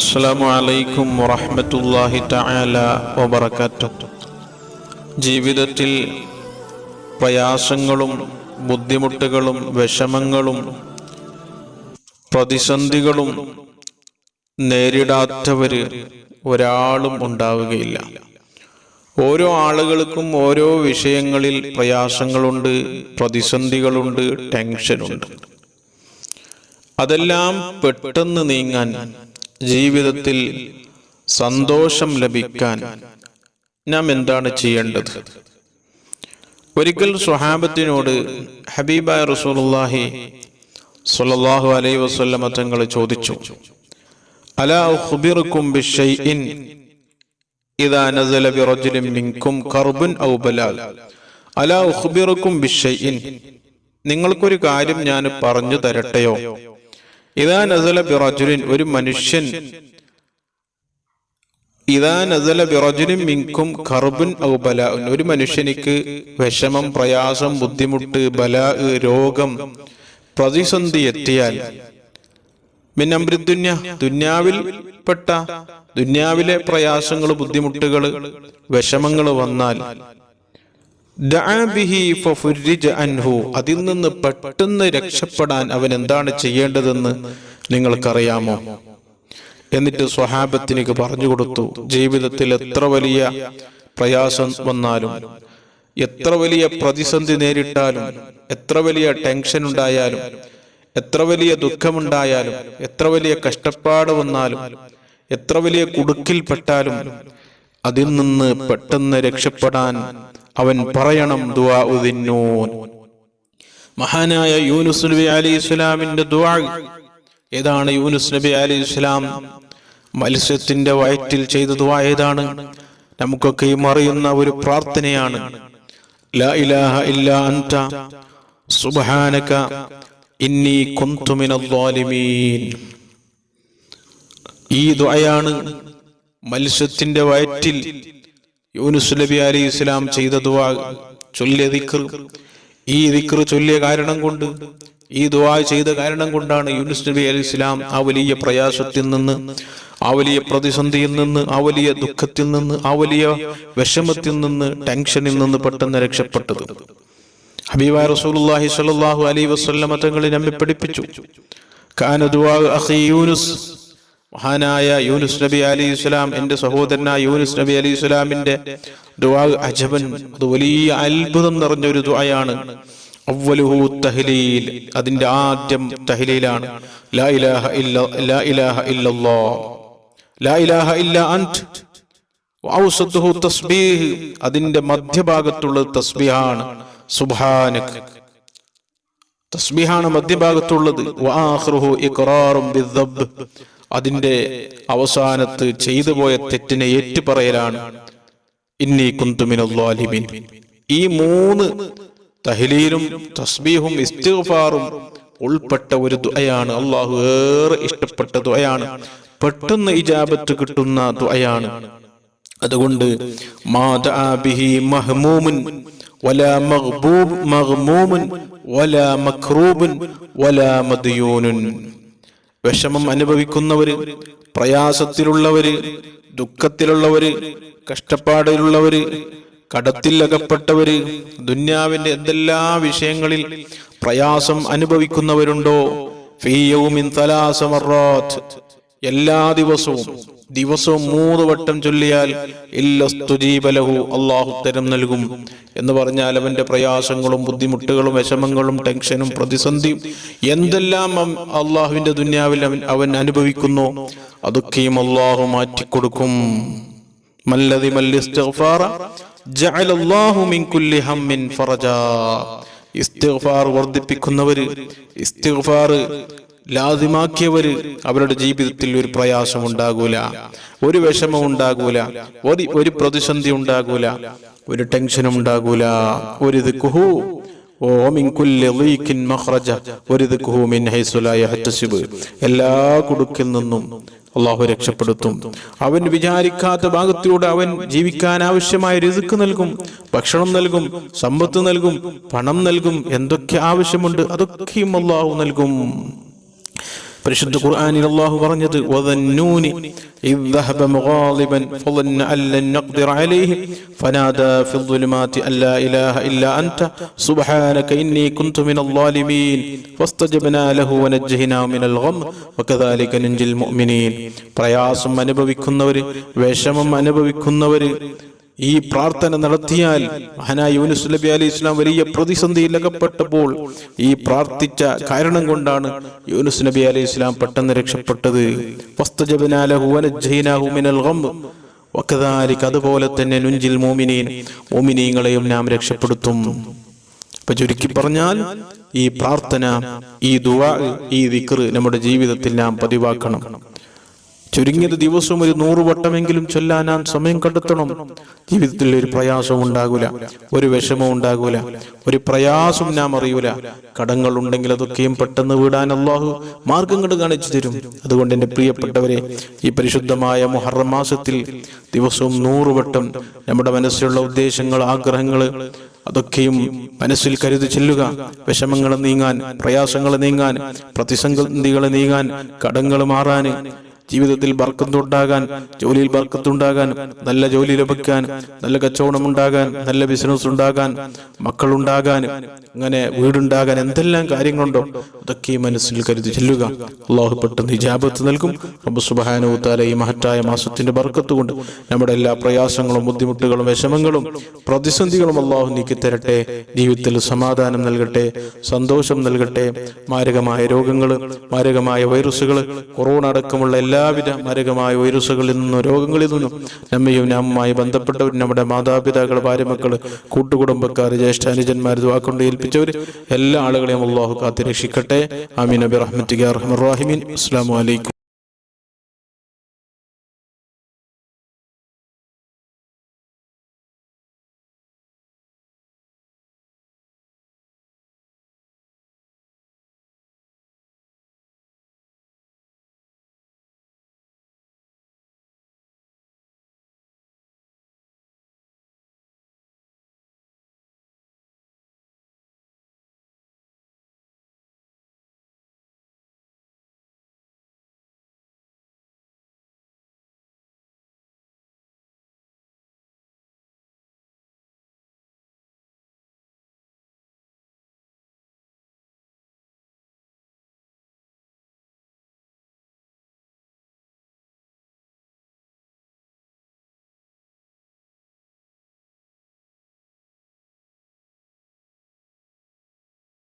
അസ്സാം അലൈക്കും വറഹമത്തല്ലാഹി തആല വബറകാത്തു ജീവിതത്തിൽ പ്രയാസങ്ങളും ബുദ്ധിമുട്ടുകളും വിഷമങ്ങളും പ്രതിസന്ധികളും നേരിടാത്തവര് ഒരാളും ഉണ്ടാവുകയില്ല. ഓരോ ആളുകൾക്കും ഓരോ വിഷയങ്ങളിൽ പ്രയാസങ്ങളുണ്ട് പ്രതിസന്ധികളുണ്ട് ടെൻഷനുണ്ട്. അതെല്ലാം പെട്ടെന്ന് നീങ്ങാൻ ജീവിതത്തിൽ സന്തോഷം ലഭിക്കാൻ നാം എന്താണ് ചെയ്യേണ്ടത്? ഒരിക്കൽ സ്വഹാബത്തിനോട് ഹബീബായ റസൂലുള്ളാഹി സ്വല്ലല്ലാഹു അലൈഹി വസല്ലമ തങ്ങൾ ചോദിച്ചു അലാ അലാ നിങ്ങൾക്കൊരു കാര്യം ഞാൻ പറഞ്ഞു തരട്ടെയോ? ഇതാ നസല ബിറജുലിൻ ഒരു മനുഷ്യൻ ഇതാ നസല ബിറജുലിൻ മിങ്കും കർബുൻ ഔ ബലാ ഒരു മനുഷ്യനിക്ക് വിഷമം പ്രയാസം ബുദ്ധിമുട്ട് ബലാ രോഗം പ്രതിസന്ധി എത്തിയാൽ മിന്നംബ്രിദുന്യ ദുന്യാവിൽ പെട്ട ദുന്യാവിലെ പ്രയാസങ്ങൾ ബുദ്ധിമുട്ടുകൾ വിഷമങ്ങൾ വന്നാൽ അൻഹു അതിൽ നിന്ന് പെട്ടെന്ന് രക്ഷപ്പെടാൻ അവൻ എന്താണ് ചെയ്യേണ്ടതെന്ന് നിങ്ങൾക്കറിയാമോ? എന്നിട്ട് സ്വഹാബത്തിനേക്ക് പറഞ്ഞു കൊടുത്തു. ജീവിതത്തിൽ എത്ര വലിയ പ്രയാസം വന്നാലും എത്ര വലിയ പ്രതിസന്ധി നേരിട്ടാലും എത്ര വലിയ ടെൻഷൻ ഉണ്ടായാലും എത്ര വലിയ ദുഃഖമുണ്ടായാലും എത്ര വലിയ കഷ്ടപ്പാട് വന്നാലും എത്ര വലിയ കുടുക്കിൽപ്പെട്ടാലും അതിൽ നിന്ന് പെട്ടെന്ന് രക്ഷപ്പെടാൻ അവൻ പറയണം ദുആ ഉദിന്നൂൻ. മഹാനായ യൂനുസ് നബി അലി ഇസ്ലാമിന്റെ ദുവാ ഏതാണ്? യൂനുസ് നബി അലി ഇസ്ലാം മത്സ്യത്തിന്റെ വയറ്റിൽ ചെയ്ത ദുവാ ഏതാണ്? നമുക്കൊക്കെയും അറിയുന്ന ഒരു പ്രാർത്ഥനയാണ്. ലാ ഇലാഹ അൻത സുബ്ഹാനക ഇന്നി കുന്തു ളാലിമീൻ. ഈ ദുആയാണ് മത്സ്യത്തിന്റെ വയറ്റിൽ യൂനുസ് നബി അലി ഇസ്ലാം ചെയ്ത ദുവാ ചൊല്ലിയ ദിക്ർ. ഈ ദിക്ർ ചൊല്ലിയ കാരണം കൊണ്ട് ഈ ദുവാ ചെയ്ത കാരണം കൊണ്ടാണ് യൂനുസ് നബി അലി ഇസ്ലാം ആ വലിയ പ്രയാസത്തിൽ നിന്ന് ആ വലിയ പ്രതിസന്ധിയിൽ നിന്ന് ആ വലിയ ദുഃഖത്തിൽ നിന്ന് ആ വലിയ വിഷമത്തിൽ നിന്ന് ടെൻഷനിൽ നിന്ന് പെട്ടെന്ന് രക്ഷപ്പെട്ടത്. ഹബീബായ റസൂലുള്ളാഹി സ്വല്ലല്ലാഹു അലൈഹി വസല്ലമ തങ്ങളെ നമ്മെ പഠിപ്പിച്ചു. കാന ദുആ അഖി യൂനുസ് മഹാനായ യൂനുസ് നബി അലി ഇസ്ലാം എന്റെ സഹോദരനായ യൂനുസ് നബി അലി ഇസ്ലാമിന്റെ ദുവാ അജബൻ. അത് വലിയ അത്ഭുതം നിറഞ്ഞ ഒരു ദുആയാണ്. അവ്വലുഹു തഹ്ലീൽ. അതിന്റെ ആദ്യം തഹ്ലീലാണ്. ലാ ഇലാഹ ഇല്ല ലാ ഇലാഹ ഇല്ലല്ലാഹ് ലാ ഇലാഹ ഇല്ല തസ്ബീഹ്. അതിന്റെ മധ്യഭാഗത്തുള്ള തസ്ബീഹാണ്. തസ്ബീഹാണ് മധ്യഭാഗത്തുള്ളത്. അതിന്റെ അവസാനത്ത് ചെയ്തു പോയ തെറ്റിനെ ഏറ്റുപറയലാണ് ഇന്നി കുന്തുമിനുള്ളിമിൻ ഈ മൂന്ന് തഹ്ലീലും തസ്ബീഹും ഇസ്തിഗ്ഫാറും ഉൾപ്പെട്ട ഒരു ദുആയാണ് അള്ളാഹു ഏറെ ഇഷ്ടപ്പെട്ട ദുആയാണ് പെട്ടെന്ന് ഇജാബത്ത് കിട്ടുന്ന ദുആയാണ്. അതുകൊണ്ട് മാ ദഅ ബിഹി മഹ്മൂമുൻ വലാ മദ്യൂനുൻ. വിഷമം അനുഭവിക്കുന്നവര് പ്രയാസത്തിലുള്ളവര് ദുഃഖത്തിലുള്ളവര് കഷ്ടപ്പാടിലുള്ളവര് കടത്തിൽ അകപ്പെട്ടവര് ദുന്യാവിന്റെ എന്തെല്ലാ വിഷയങ്ങളിൽ പ്രയാസം അനുഭവിക്കുന്നവരുണ്ടോ? ഫീയവും എല്ലാ ദിവസവും ദിവസവും മൂന്ന് വട്ടം ചൊല്ലിയാൽ ഇല്ലസ്തുജീബലഹു അള്ളാഹു തരം നൽകും എന്ന് പറഞ്ഞാൽ അവന്റെ പ്രയാസങ്ങളും ബുദ്ധിമുട്ടുകളും വിഷമങ്ങളും ടെൻഷനും പ്രതിസന്ധിയും എന്തെല്ലാം അള്ളാഹുവിന്റെ ദുന്യാവിൽ അവൻ അനുഭവിക്കുന്നു അതൊക്കെയും അള്ളാഹു മാറ്റിക്കൊടുക്കും. മല്ലതി മല്ലിസ്തിഗ്ഫാറ ജഅലല്ലാഹു മിൻ കുല്ലി ഇസ്തിഗ്ഫാർ വർദ്ധിപ്പിക്കുന്നവര് ഇസ്തിഗ്ഫാർ ലാദിമാക്കിയവര് അവരുടെ ജീവിതത്തിൽ ഒരു പ്രയാസം ഉണ്ടാകൂല ഒരു വിഷമം ഉണ്ടാകൂല ഒരു ഒരു പ്രതിസന്ധി ഉണ്ടാകൂല ഒരു ടെൻഷനും ഉണ്ടാകൂല. ഒരു യഹ്തസിബ്. എല്ലാ കുടുക്കിൽ നിന്നും അള്ളാഹു രക്ഷപ്പെടുത്തും. അവൻ വിചാരിക്കാത്ത ഭാഗത്തിലൂടെ അവൻ ജീവിക്കാൻ ആവശ്യമായ രിസുക്ക് നൽകും ഭക്ഷണം നൽകും സമ്പത്ത് നൽകും പണം നൽകും എന്തൊക്കെ ആവശ്യമുണ്ട് അതൊക്കെയും അള്ളാഹു നൽകും. പരിശുദ്ധ ഖുർആനിൽ അല്ലാഹു പറഞ്ഞത് വദന്നൂനി إذ ذهب مغاضبا فظن أن لن نقدر عليه فنادى في الظلمات أن لا إله إلا أنت سبحانك إني كنت من الظالمين فاستجبنا له ونجيناه من الغم وكذلك ننجي المؤمنين പ്രയാസം അനുഭവിക്കുന്നവര് വിഷമം അനുഭവിക്കുന്നവര് ഈ പ്രാർത്ഥന നടത്തിയാൽ മഹാനായ യൂനുസ് നബി അലി ഇസ്ലാം വലിയ പ്രതിസന്ധിയിൽ അകപ്പെട്ടപ്പോൾ ഈ പ്രാർത്ഥിച്ച കാരണം കൊണ്ടാണ് യൂനുസ് നബി അലി ഇസ്ലാം പെട്ടെന്ന് രക്ഷപ്പെട്ടത്. അതുപോലെ തന്നെ നുഞ്ചിൽ മോമിനീൻ. മോമിനീങ്ങളെയും നാം രക്ഷപ്പെടുത്തും. അപ്പൊ ചുരുക്കി പറഞ്ഞാൽ ഈ പ്രാർത്ഥന ഈ ദുവാ ഈ ദിക്ർ നമ്മുടെ ജീവിതത്തിൽ നാം പതിവാക്കണം. ചുരുങ്ങിയത് ദിവസവും ഒരു നൂറ് വട്ടമെങ്കിലും ചൊല്ലാൻ ഞാൻ സമയം കണ്ടെത്തണം. ജീവിതത്തിൽ ഒരു പ്രയാസവും ഉണ്ടാകൂല. ഒരു വിഷമവും ഉണ്ടാകൂല. ഒരു പ്രയാസം ഞാൻ അറിയൂല. കടങ്ങൾ ഉണ്ടെങ്കിൽ അതൊക്കെയും പെട്ടെന്ന് വിടാൻ അള്ളാഹു മാർഗം കണ്ട് കാണിച്ചു തരും. അതുകൊണ്ട് എന്റെ പ്രിയപ്പെട്ടവരെ ഈ പരിശുദ്ധമായ മുഹറം മാസത്തിൽ ദിവസവും നൂറ് വട്ടം നമ്മുടെ മനസ്സിലുള്ള ഉദ്ദേശങ്ങൾ ആഗ്രഹങ്ങൾ അതൊക്കെയും മനസ്സിൽ കരുതി ചെല്ലുക. വിഷമങ്ങൾ നീങ്ങാൻ പ്രയാസങ്ങൾ നീങ്ങാൻ പ്രതിസന്ധികൾ നീങ്ങാൻ കടങ്ങൾ മാറാൻ ജീവിതത്തിൽ ബർക്കത്തുണ്ടാകാൻ ജോലിയിൽ ബർക്കത്തുണ്ടാകാൻ നല്ല ജോലി ലഭിക്കാൻ നല്ല കച്ചവടം ഉണ്ടാകാൻ നല്ല ബിസിനസ് ഉണ്ടാകാൻ മക്കളുണ്ടാകാൻ അങ്ങനെ വീടുണ്ടാകാൻ എന്തെല്ലാം കാര്യങ്ങളുണ്ടോ അതൊക്കെ മനസ്സിൽ കരുതി ചെല്ലുക. അള്ളാഹു പെട്ടെന്ന് ഹിജാബത്ത് നൽകും. റബ്ബ് സുബ്ഹാനഹു തആല ഈ മഹത്തായ മാസത്തിന്റെ ബർക്കത്ത് കൊണ്ട് നമ്മുടെ എല്ലാ പ്രയാസങ്ങളും ബുദ്ധിമുട്ടുകളും വിഷമങ്ങളും പ്രതിസന്ധികളും അള്ളാഹു നീക്കി തരട്ടെ. ജീവിതത്തിൽ സമാധാനം നൽകട്ടെ സന്തോഷം നൽകട്ടെ. മാരകമായ രോഗങ്ങൾ മാരകമായ വൈറസുകൾ കൊറോണ അടക്കമുള്ള എല്ലാവിധ മരകമായ വൈറസുകളിൽ നിന്നും രോഗങ്ങളിൽ നിന്നും നമ്മയും നമ്മുമായി ബന്ധപ്പെട്ടവർ നമ്മുടെ മാതാപിതാക്കൾ ഭാര്യമക്കൾ കൂട്ടുകുടുംബക്കാർ ജ്യേഷ്ഠാനുജന്മാർ ദ്വാക്കൊണ്ട് ഏൽപ്പിച്ചവർ എല്ലാ ആളുകളെയും അള്ളാഹു കാത്തിരക്ഷിക്കട്ടെ. ആമീൻ. റഹ്മർ റാഹിമീൻ. അസ്സാം വലൈക്കും